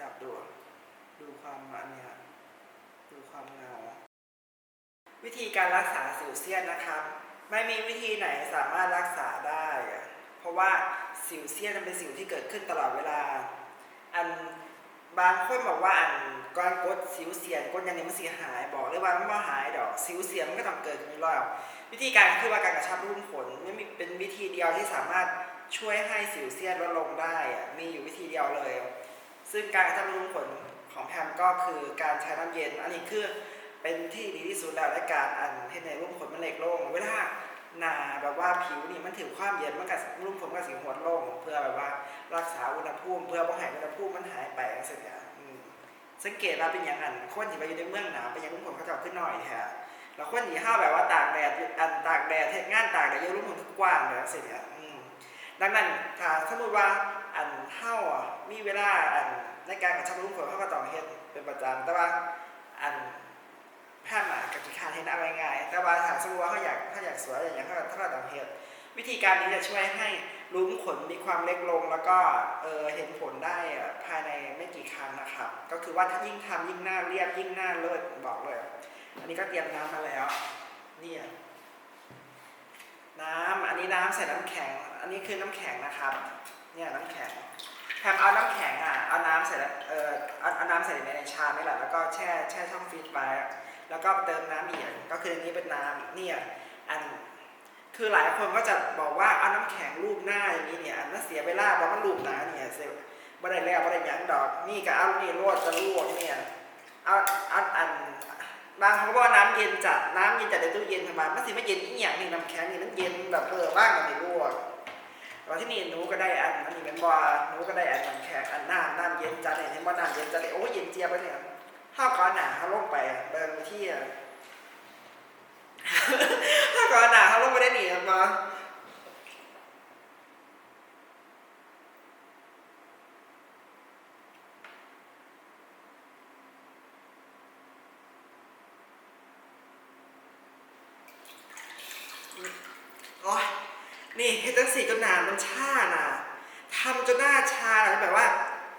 จับดูดูความอันเนี้ยดูความเงา วิธีการรักษาสิวเซียนนะครับ ไม่มีวิธีไหนสามารถรักษาได้ เพราะว่าสิวเซียนมันเป็นสิวที่เกิดขึ้นตลอดเวลา อันบางคนบอกว่าอันการกดสิวเสียนกดยังนี้มันเสียหายบอกเลยว่ามันไม่หายดอกสิวเสียนมันก็ต้องเกิดขึ้นอยู่แล้ววิธีการคือว่าการกระชับรูมขนไม่มีเป็นวิธีเดียวที่สามารถช่วยให้สิวเซียนลดลงได้มีอยู่วิธีเดียวเลย ซึ่งการกระชับรูขุมของแพมก็คือการใช้น้ำเย็น อันนี้คือเป็นที่ดีที่สุดแล้วในการอันให้ในรูขุมขนมันเล็กลงเวลาหนาแบบว่าผิวนี่มันถึงความเย็นมันกับรูขุมขนมันก็สิหดลงเพื่อแบบว่ารักษาอุณหภูมิเพื่อบ่ให้อุณหภูมิมันหายไปจังซี่เนี่ยสังเกตว่าเป็นอย่างนั้นคนที่ไปอยู่ในเมืองหนาวเป็นอย่างรูขุมขนเขาจะขึ้นหน่อยแท้แล้วคนที่ห้าวแบบว่าตากแดดอันตากแดดเฮ็ดงานตากแดดเยอะรูขุมขนกว้างเลยจังซี่เนี่ยดังนั้นถ้าสมมติว่า เฮาอะมีเวลาอันในการกระชับรูขุมขนเขาก็ต้องเฮ็ดเป็นประจำแต่ว่าอันผ้าหมากับกีคานเห็นอะไรง่ายๆแต่ว่าถ้าสมมติว่าเขาอยากเขาอยากสวยอย่างเงี้ยเขาถ้าเราต้องเห็นวิธีการนี้จะช่วยให้รูขุมขนมีความเล็กลงแล้วก็เออเห็นผลได้ภายในไม่กี่ครั้งนะครับ ก็คือว่าถ้ายิ่งทำยิ่งหน้าเรียบยิ่งหน้าเลิศบอกเลย อันนี้ก็เตรียมน้ำมาแล้วเนี่ยน้ำอันนี้น้ำใส่น้ำแข็ง อันนี้คือน้ำแข็งนะครับ เนี่ยน้ำแข็งแถมเอาน้ำแข็งอะเอาน้ำใส่แล้วเออเอาเอาน้ำใส่ในในชามนี่แหละแล้วก็แช่แช่ช่องฟรีซไว้แล้วก็เติมน้ำอีกก็คืออันนี้เป็นน้ำเนี่ยอันคือหลายคนก็จะบอกว่าเอาน้ำแข็งรูปหน้าอย่างนี้เนี่ยอันนั้นเสียเวลาบอกว่ารูปหนาเนี่ยเสียบ่ได้แล้วบ่ได้หยังดอกนี่ก็เอานี่รวดจะลวกเนี่ยเอาเอาอันบางเขาบอกว่าน้ำเย็นจัดน้ำเย็นจัดในตู้เย็นทำไมมันสิไม่เย็นอีหยังนี่น้ำแข็งนี่มันเย็นแบบเออบ้างกันไม่รู้อะแต่ว่า ที่นี่หนูก็ได้อันอันนี้เป็นบ่อหนูก็ได้อันมันแขกอันน้ำน้ำเย็นจัดเนี่ยเห็นว่าน้ำเย็นจัดเลยโอ้ยเย็นเจี๊ยบไปเนี่ยห้าก่อนหนาเขาลงไปเดินไปที่ห้าก่อนหนาเขาลงไปได้หนีมาโอ้ย นี่เฮ็ดตั้งสี่จนหนามันชาน่ะทำจนหน้าชาน่ะแบบว่า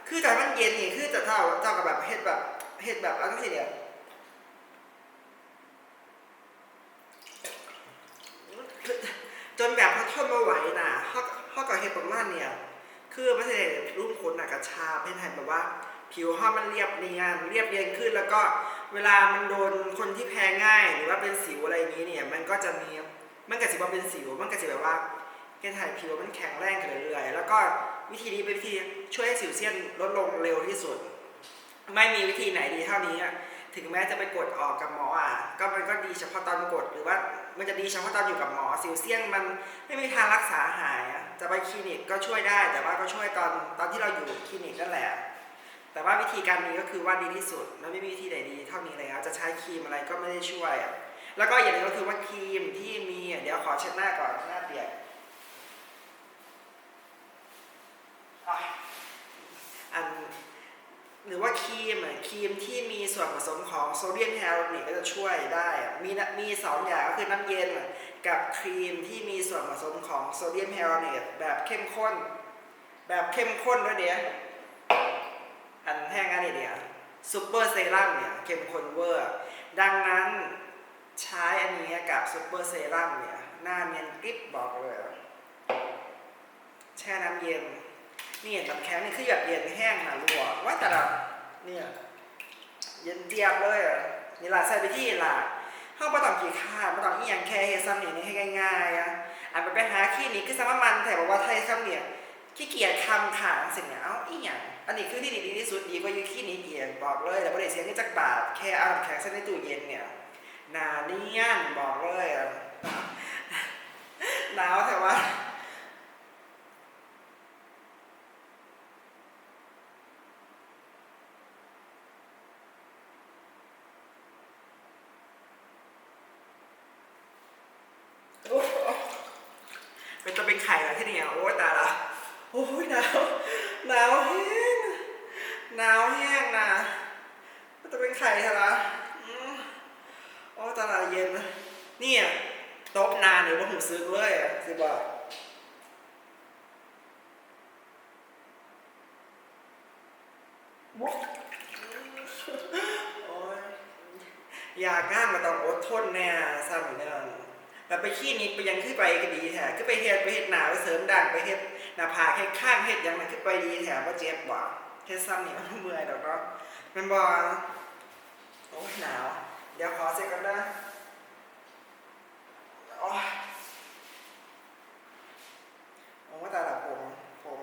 คือแต่มันเย็นนี่คือจะเท่าเท่ากับแบบเฮ็ดแบบเฮ็ดแบบอะไรสิเนี่ยจนแบบเขาทนม่ไหวน่ะเขาเขาก็เฮ็ดประมาณเนี่ยคือไม่ใช่รูปขนหนักกระชาเพ่นให้แบบว่าผิวเขามันเรียบเนียนเรียบเนียนขึ้นแล้วก็เวลามันโดนคนที่แพ้ง่าย หรือว่าเป็นสิวอะไรนี้เนี่ย มันก็จะมีมันก็จะว่าเป็นสิวมันก็จะแบบว่า เกณฑ์ถ่ายผิวมันแข็งแรงขึ้นเรื่อยๆ แล้วก็วิธีนี้เป็นวิธีช่วยให้สิวเซียนลดลงเร็วที่สุด ไม่มีวิธีไหนดีเท่านี้ถึงแม้จะไปกดออกกับหมออะ ก็มันก็ดีเฉพาะตอนกด หรือว่ามันจะดีเฉพาะตอนอยู่กับหมอสิวเซียนมันไม่มีทางรักษาหายอะจะไปคลินิกก็ช่วยได้ แต่ว่าก็ช่วยตอนตอนที่เราอยู่คลินิกนั่นแหละ แต่ว่าวิธีการนี้ก็คือว่าดีที่สุดมันไม่มีวิธีไหนดีเท่านี้แล้วจะใช้ครีมอะไรก็ไม่ได้ช่วยอะแล้วก็อย่างหนึงก็คือว่าครีมที่มีเดี๋ยวขอเช็ดหน้าก่อนหน้าเปียก อัน หรือว่าครีมครีมที่มีส่วนผสมของโซเดียมไฮยาลูรอนิกก็จะช่วยได้อะมีมีสองอย่างก็คือน้ำเย็นกับครีมที่มีส่วนผสมของโซเดียมไฮยาลูรอนิกแบบเข้มข้น แบบเข้มข้นด้วยเดียวอันแห้งอันนี้เดียวซูเปอร์เซรั่มเนี่ยเข้มข้นเวอร์ ดังนั้นใช้อันนี้กับซูเปอร์เซรั่มเนี่ยหน้าเนียนกริบบอกเลยแช่น้ำเย็น นี่น้ำแข็งนี่คือแบบเย็นแห้งนะรัวว่าแต่ละเนี่ยเย็นเจี๊ยบเลยนี่ล่ะใส่ไปที่ล่ะห้องประตองกี่ค่าประตองอีหยังแค่เฮซัมนี่นี่ให้ง่ายๆอะอันไปไปหาขี้นี่คือสมมันแต่บอกว่าไทยคำเนี่ยขี้เกียจคำขาสิ่งเนี่ยเอ้าอีหยังอันนี้คือที่ดีที่สุดดีกว่าอยู่ขี้นี้เอียนบอกเลยแต่ประเดี๋ยวเสียเงินจากบาทแค่เอาน้ำแข็งใส่ในตู้เย็นเนี่ยหนาเนียนบอกเลยอะหนาวแต่ว่า โอ้โห เป็นตัวเป็นไข่เหรอที่นี่โอ้ยตายละโอ้ยหนาวหนาวแห้งหนาวแห้งนะเป็นตัวเป็นไข่เหรออืมโอ้ตายลเย็นนะเนี่ยโต๊ะนานเดี๋ยวผมซื้อเลยอะสิบอกบุ๊กโอ้ยอยากงามาต้องอดทนแน่ซ้ำเนี่ย แล้วไปขี้นิดไปยังขึ้นไปก็ดีแท้ขึ้นไปเฮ็ดไปเฮ็ดหนาไปเสริมดังไปเฮ็ดหน้าผากเฮ็ดข้างเฮ็ดยังมันขึ้นไปดีแท้ว่าเจ็บบ่เฮ็ดซ้ำนี่มันเมื่อยดอกเนาะมันบ่โอ้หนาว เดี๋ยวขอเสร็จกันนะโอ้โอ้ตาละผมผม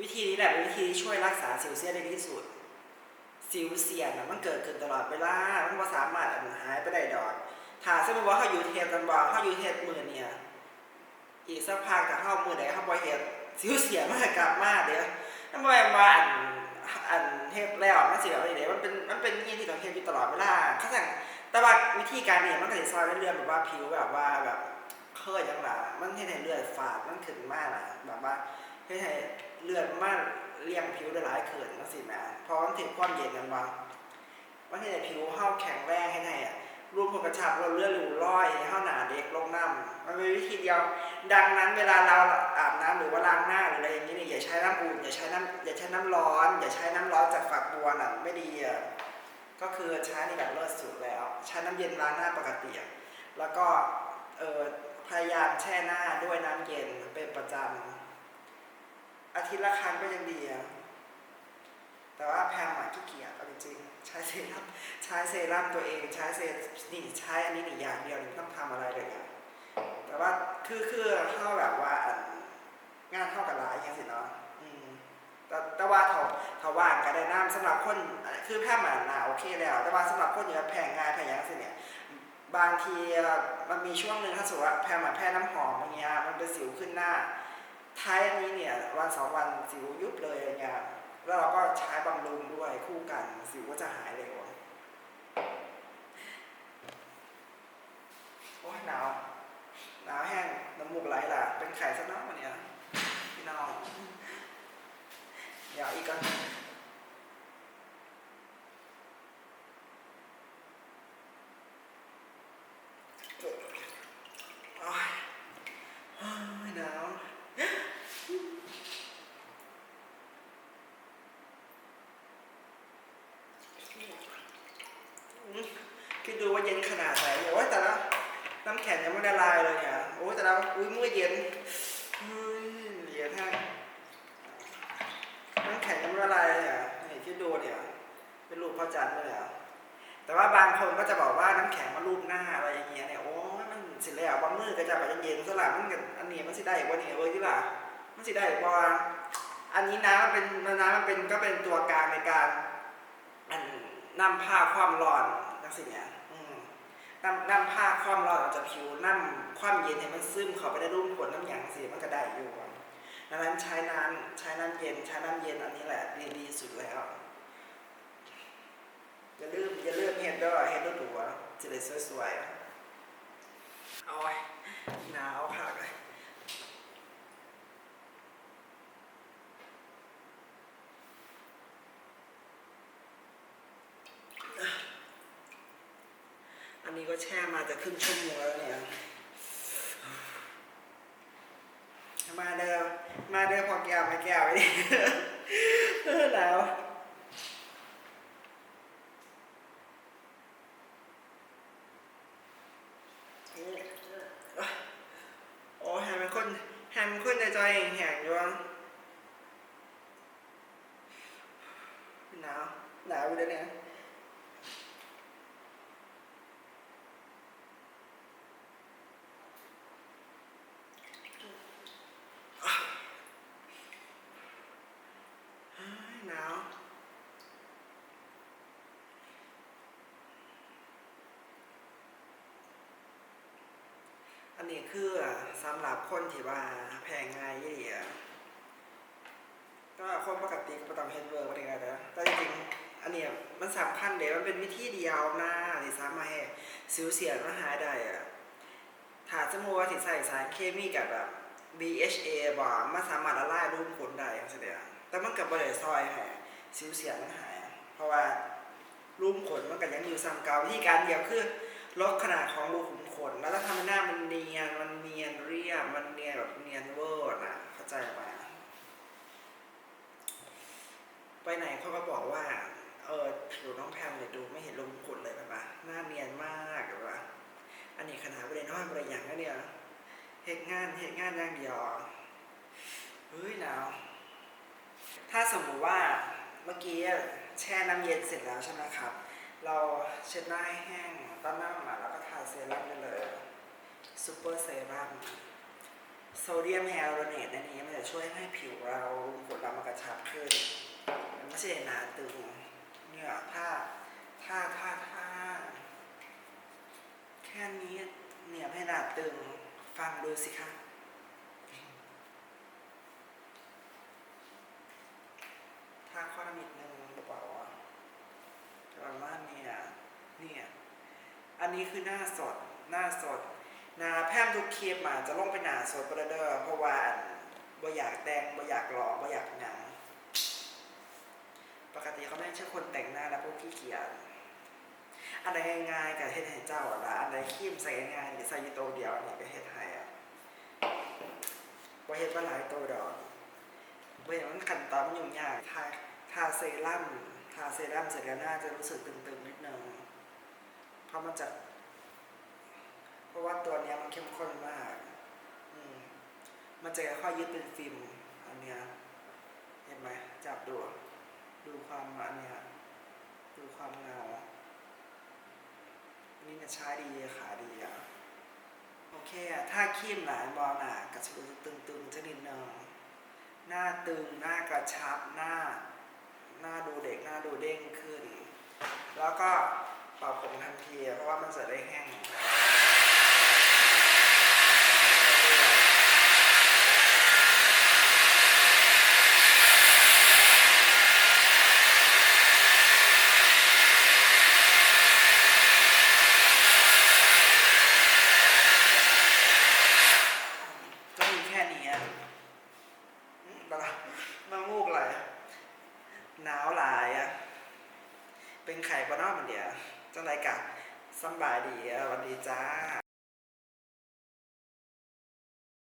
วิธีนี้แหละเป็นวิธีที่ช่วยรักษาสิวเซียนได้ดีที่สุด สิวเซียนนะมันเกิดขึ้นตลอดเวลา มันบ่สามารถอันหายไปได้ดอกถ้าสมมติว่าเขาอยู่เทปกันบ่เขาอยู่เทปมือเนี่ย อีกสักพักจาเข้ามือใดเขาบ่เฮ็ดสิวเสียมันก็กลับมาเดี๋ยวนั่นบ่แม่นว่าอันอันเทปแล้วมันสิแบบว่าเดี๋ยวมันเป็นมันเป็นอย่างที่ต้องเฮ็ดอยู่ตลอดเวลาเขาสั่งแต่ว่าวิธีการเนี่ยมันก็สิซอยเรื่อยๆแบบว่าผิวแบบว่าแบบเคยจังหล่ะมันเฮ็ดให้เลือดฝาดมันขึ้นมาล่ะแบบว่าเพื่อให้เลือดมัน เลี้ยงผิวได้หลายเขึ้นนะสิแม่เพราะมันถึงความเย็นกันบ้างมันให้ผิวเฮาแข็งแรงให้ได้อะรูปผกระชับเราเลือดหรูร้อยให้าหนาเด็กลงน้ำมันเป็นวิธีเดียว ดังนั้นเวลาเราอาบน้ำหรือว่าล้างหน้าหรืออะไรอย่างนี้เนี่ยอย่าใช้น้ำอุ่นอย่าใช้น้ำอย่าใช้น้ำร้อน อย่าใช้น้ำร้อนจากฝักบัวน่ะไม่ดีอะก็คือใช้ในแบบเลิศสุดแล้ว ใช้น้ำเย็นล้างหน้าปกติแล้วก็พยายามแช่หน้าด้วยน้ำเย็นเป็นประจำ อาทิตย์ละครั้งก็ยังดีอะแต่ว่าแพงหมาขี้เกียจเอาจริงใช้เซรั่มใช้เซรั่มตัวเองใช้เซนี่ใช้อันนี้หนึ่งอย่างเดียวไม่ต้องทำอะไรเลยอะแต่ว่าคือคือเข้าแบบว่าอันงานเข้ากับหลายอย่างสิเนาะแต่แต่ว่าถ้าถ้าว่างก็ได้น้ำสำหรับคนคือแพทย์หมาหนาโอเคแล้ว แต่ว่าสำหรับคนอยู่แพงงานแพงย่างสิเนี่ยบางทีมันมีช่วงหนึ่งถ้าสมมติว่าแพ้หมาแพ้น้ำหอมอย่างเงี้ยมันเป็นสิวขึ้นหน้า ท้ายอันนี้เนี่ยวันสองวันสิวยุบเลยอย่างเงี้ยแล้วเราก็ใช้บำรุงด้วยคู่กันสิวก็จะหายเร็วโอ้ยหนาวหนาวแห้งน้ำมูกไหลล่ะ เป็นไข่ซะเน้องวันเนี้ยพี่น้องเดี๋ยวอีกก่อนโอ้ยโอ้ยหนาว อืมคิดดู ว่าเย็นขนาดไหนโอ้ยแต่ละน้ำแข็งยังไม่ละลายเลยเนี่ยโอ้ยแต่ละอุ้ยเมื่อเย็นเฮ้ยเย็นแท้น้ำแข็งยังไม่ละลายเลยเนี่ยนี่คิดดูเนี่ยเป็นรูปพระจันทร์เลยอะแต่ว่าบางคนก็จะบอกว่าน้ำแข็งมารูปหน้าอะไรอย่างเงี้ยเนี่ยโอ้ยมันสิแล้วบางมือก็จะแบบเย็นๆสลับมันกับอันนี้มันสิได้กว่านี่เว้ยที่ล่ะมันสิได้กว่าอันนี้น้ำมันเป็นน้ำมันเป็นก็เป็นตัวกลางในการอันนำผ้าความร้อนนักสิเนี่ย นำนำผ้าความร้อนออกจากผิวนำความเย็นให้มันซึมเข้าไปในรูปขวดน้ำหยางสิมันก็ได้อยู่ดังนั้นใช้น้ำใช้น้ำเย็นใช้น้ำเย็นอันนี้แหละดีดีสุดแล้วอย่าลืมอย่าลืมเห็ดด้วยเห็ดด้วยตัวจะได้สวยๆเอาไว้หนาวค่ะเลยอั นี้ก็แช่มาจะครึ่งชั่วโมงแล้วเนี่ย มาเด้อมาเด้อพอแก้วไม่แก้วไว้ดิเออหนาวโอ้แฮมเป็นคนแฮมเป็นคนในใจแห้งอยู่วะหนาวหนาวอยู่เดี๋ยวนี้เฮ้ยหนาว อั นนี้คือสำหรับคนที่ว่าแพงง่ายยี่ดีอะก็คนปกติก็ต้องเฮดเวิร์กอะไรกันนะแต่จริงอันนี้มันสำคัญเดี๋ยวมันเป็นวิธีเดียวนะที่สามารถให้สิวเสียมันหายได้อะถ้าสมมติว่าที่ใส่สารเคมีกับแบบ BHA บ่มันสามารถละลายรูปขนได้จังซี่เด้อแต่มันก็บ่ได้ซอยให้สิวเสียมันหาย เพราะว่ารูปขนมันก็ยังอยู่ซ้ำเก่าวิธีการเดียวคือ ลดขนาดของรูขุมขน แล้วก็ทำให้หน้ามันเนียน มันเนียนเรียบ มันเนียนแบบเนียนเวอร์นะเข้าใจไหมไปไหนเขาก็บอกว่า เออผิวน้องแพมเนี่ยดูไม่เห็นลงขุดเลยแบบว่าหน้าเนียนมากแบบว่าอันนี้ขนาดบริเวณห้องบริอย่างนะเนี่ยเหตุงานเหตุงานอย่างเดียวเฮ้ยหนาวถ้าสมมติว่าเมื่อกี้แช่น้ำเย็นเสร็จแล้วใช่ไหมครับ เราเช็ดหน้าให้แห้งต้นหน้ามาแล้วก็ทาเซรั่มได้เลยซูเปอร์เซรั่มโซเดียมไฮยาลูรอเนตอันนี้มันจะช่วยให้ผิวเราขนเรามันกระชับขึ้น มันไม่ใช่หนาตึงเนี่ยถ้าถ้าถ้าถ้าแค่นี้เนี่ยให้หนาตึงฟังดูสิคะถ้าข้อนิดนึงหรือเปล่าวะประมาณเนี้ยเนี่ย อันนี้คือหน้าสดหน้าสดนาแพมทุกคลิปมาจะลงไปหนาสดประเด้อเพราะว่าบ่อยากแต่งบ่อยากหล่อบ่อยากหนังปกติเขาไม่ใช่คนแต่งหน้าแล้วพวกขี้เกียจอันใดง่ายๆกับเฮ็ดให้เจ้าอะละอันใดครีมใส่ง่ายๆนี่ใส่ยู่ตัวเดียวนี่ก็เฮ็ดให้อะบ่เฮ็ดว่าหลายตัวดอกบ่เห็นมันขั้นตอนมันยุ่งยากทาทาเซรั่มทาเซรั่มเสร็จแล้วหน้าจะรู้สึกตึงๆนิดนึง ราะมันจะเพราะว่าตัวเนี้ยมันเข้มข้นมากอืมมันจะค่อยยึดเป็นฟิล์มอันเนี้ยเห็นไหมจับดูดูความอันเนี้ยดูความเงานี่เนี่ยใช้ดีขาดีอะโอเคอะถ้าคีมหนาบอลหนากระชับตึงๆจะนิดนึงหน้าตึงหน้ากระชับหน้า หน้าดูเด็กหน้าดูเด้งขึ้น แล้วก็ ปรับผมทันที เพราะว่ามันจะได้แห้ง